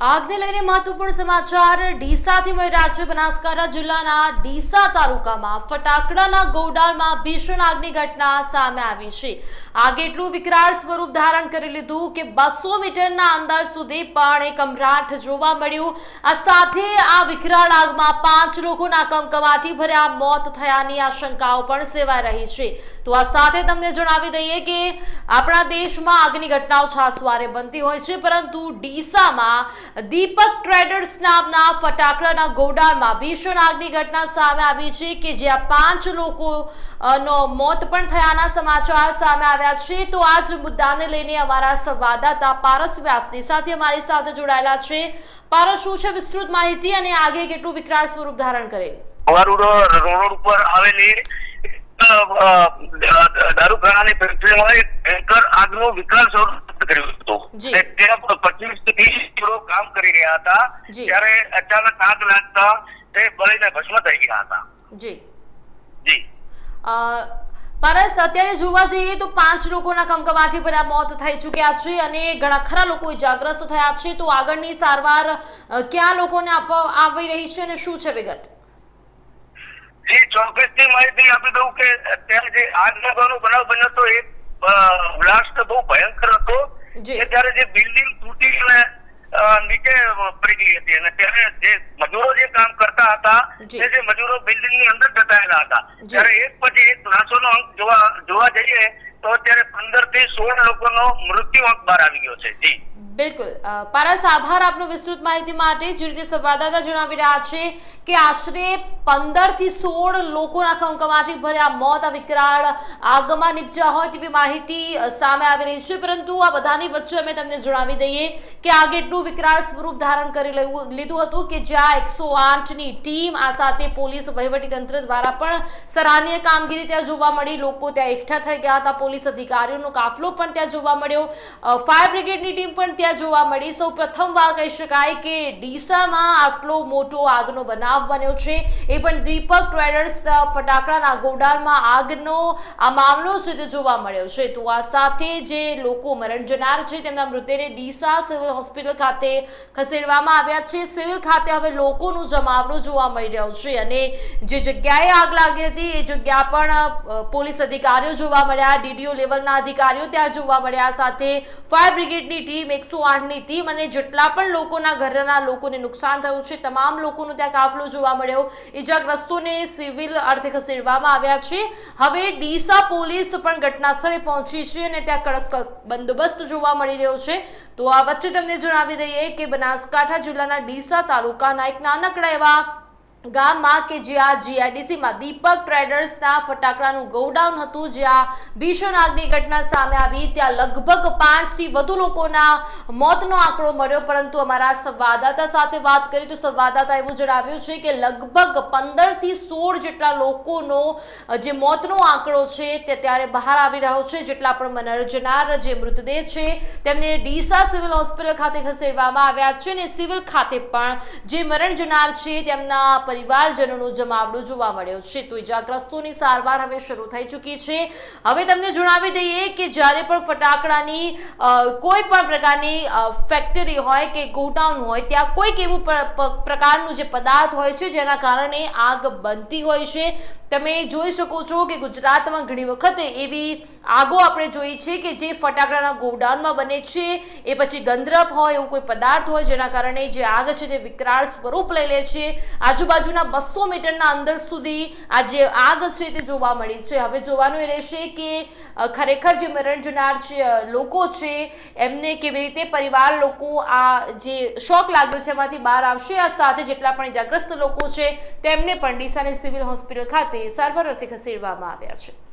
આગને લઈને મહત્વપૂર્ણ સમાચાર. ડીસાથી મળી રહ્યા છે બનાસકાંઠા જિલ્લાના ડીસા તાલુકામાં. ફટાકડાના ગોડાઉનમાં ભીષણ આગની ઘટના સામે આવી છે. આગ એટલું વિકરાળ સ્વરૂપ ધારણ કરી લીધું કે બસો મીટરના અંદર સુધી પણ એક અમરાઠ જોવા મળ્યું. આ સાથે આ વિકરાળ આગમાં પાંચ લોકોના કમકમાટી ભર્યા મોત થયાની આશંકાઓ પણ સેવાઈ રહી છે. તો આ સાથે તમને જણાવી દઈએ કે આપણા દેશમાં આગની ઘટનાઓ છાસવારે બનતી હોય છે, પરંતુ ડીસામાં દીપક ટ્રેડર્સ નામના ફટાકડાના ગોડાઉનમાં ભીષણ આગની ઘટના સામે આવી છે કે જ્યાં પાંચ લોકો નો મોત પણ થયાના સમાચાર સામે આવ્યા છે. તો આ જ મુદ્દાને લઈને અમારા સંવાદદાતા પારસ વ્યાસની સાથે અમારી સાથે જોડાયેલા છે. પારસ, શું છે વિસ્તૃત માહિતી અને આગે કેટલું વિકરાળ સ્વરૂપ ધારણ વારુડ રોડ ઉપર આવેલી દારૂખાનાની ફેક્ટરીમાં એક ટેન્કર આગનો વિકાસ કર્યું હતું. ત્યાં પચીસ ત્રીસ કિલો કામ કરી રહ્યા હતા. ત્યારે અચાનક આગ લાગતા તે બળીને ભસ્મ થઈ ગયા હતા. જી. જી. પરસ અત્યારે જોવા જઈએ તો પાંચ લોકોના કમકમાટી આ મોત થઈ ચૂક્યા છે અને ઘણા ખરા લોકો ઇજાગ્રસ્ત થયા છે. તો આગળની સારવાર ક્યાં લોકોને આપવા આવી રહી છે અને શું છે વિગત? જી ચોક્કસથી માહિતી આપી દઉં કે અત્યારે જે આગ લાગવાનો બનાવ બન્યો હતો એ બ્લાસ્ટ બહુ ભયંકર હતો. ત્યારે જે બિલ્ડિંગ તૂટી અને નીચે પડી ગઈ હતી અને ત્યારે જે મજૂરો જે કામ કરતા હતા. તે જે મજૂરો બિલ્ડિંગની અંદર દટાયેલા હતા. ત્યારે એક પછી એક લાશોનો અંક જોવા જોવા જઈએ તો અત્યારે પંદરથી સોળ લોકોનો મૃત્યુ અંક બહાર આવી ગયો છે જી બિલકુલ. પારસ આભાર આપનો વિસ્તૃત માહિતી માટે. જે રીતે સંવાદદાતા જણાવી રહ્યા છે કે આશરે પંદરથી સોળ લોકોના કંકમાટી ભર્યા મોત, આ વિકરાળ આગમાં નિપજ્યા હોય તેવી માહિતી સામે આવી રહી છે. પરંતુ આ બધાની વચ્ચે અમે તમને જણાવી દઈએ કે આગ એટલું વિકરાળ સ્વરૂપ ધારણ કરી લીધું હતું કે જ્યાં એકસો આઠની ટીમ આ સાથે પોલીસ વહીવટી તંત્ર દ્વારા પણ સરાહનીય કામગીરી ત્યાં જોવા મળી. લોકો ત્યાં એકઠા થઈ ગયા હતા. પોલીસ અધિકારીઓનો કાફલો પણ ત્યાં જોવા મળ્યો. ફાયર બ્રિગેડની ટીમ પણ ત્યાં જોવા મળી. સૌ પ્રથમવાર કહી શકાય કે ડીસામાં આટલો મોટો આગનો બનાવ બન્યો છે. એ પણ દીપક ટ્રેડર્સ ફટાકડાના ગોડાઉનમાં આગનો આ મામલો છે તે જોવા મળ્યો છે. તો આ સાથે જે લોકો મરણ જનાર છે, તેમના મૃતદેહને ડીસા સિવિલ હોસ્પિટલ ખાતે ખસેડવામાં આવ્યા છે. સિવિલ ખાતે હવે લોકોનું જમાવડું જોવા મળી રહ્યો છે અને જે જગ્યાએ આગ લાગી હતી, એ જગ્યા પણ પોલીસ અધિકારીઓ જોવા મળ્યા, ડીડીઓ લેવલના અધિકારીઓ ત્યાં જોવા મળ્યા. સાથે ફાયર બ્રિગેડની ટીમ એકસો આઠની ટીમ અને જેટલા પણ લોકોના ઘરના લોકોને નુકસાન થયું છે, તમામ લોકોનો ત્યાં કાફલો જોવા મળ્યો. ઇજાગ્રસ્તોને સિવિલ અર્થે ખસેડવામાં આવ્યા છે. હવે ડીસા પોલીસ પણ ઘટના સ્થળે પહોંચી છે અને ત્યાં કડક બંદોબસ્ત જોવા મળી રહ્યો છે. તો આ વચ્ચે તમને જણાવી દઈએ કે બનાસકાંઠા જિલ્લાના ડીસા તાલુકાના એક નાનકડા એવા ગામમાં કે જ્યાં જીઆઈડીસીમાં દીપક ટ્રેડર્સના ફટાકડાનું ગોડાઉન હતું, જ્યાં ભીષણ આગની ઘટના સામે આવી, ત્યાં લગભગ પાંચથી વધુ લોકોના મોતનો આંકડો મળ્યો. પરંતુ અમારા સંવાદદાતા સાથે વાત કરી તો સંવાદદાતા એવું જણાવ્યું છે કે લગભગ પંદરથી સોળ જેટલા લોકોનો જે મોતનો આંકડો છે તે ત્યારે બહાર આવી રહ્યો છે, જેટલા પણ મનરજનાર જે મૃતદેહ છે તેમને ડીસા સિવિલ હોસ્પિટલ ખાતે ખસેડવામાં આવ્યા છે અને સિવિલ ખાતે પણ જે મરણ જનાર છે તેમના પરિવારજનોનો જમાવડું જોવા મળ્યો છે. તો ઇજાગ્રસ્તોની સારવાર હવે શરૂ થઈ ચૂકી છે. હવે તમને જણાવી દઈએ કે જ્યારે પણ ફટાકડાની કોઈ પણ પ્રકારની ફેક્ટરી હોય કે ગોડાઉન હોય, ત્યાં કોઈક એવું પ્રકારનું જે પદાર્થ હોય છે, જેના કારણે આગ બનતી હોય છે. તમે જોઈ શકો છો કે ગુજરાતમાં ઘણી વખતે એવી આગો આપણે જોઈ છે કે જે ફટાકડાના ગોડાઉનમાં બને છે. એ પછી ગંદરપ હોય, એવું કોઈ પદાર્થ હોય, જેના કારણે જે આગ છે તે વિકરાળ સ્વરૂપ લઈ લે છે. આજુબાજુના બસો મીટરના અંદર સુધી આ જે આગ છે તે જોવા મળી છે. હવે જોવાનું એ રહેશે કે ખરેખર જે મરણ જનાર લોકો છે, એમને કેવી રીતે પરિવાર લોકો આ જે શોક લાગ્યો છે એમાંથી બહાર આવશે? આ સાથે જેટલા પણ ઇજાગ્રસ્ત લોકો છે, તેમને પણ ડીસાની સિવિલ હોસ્પિટલ ખાતે સારવાર અર્થે ખસેડવામાં આવ્યા છે.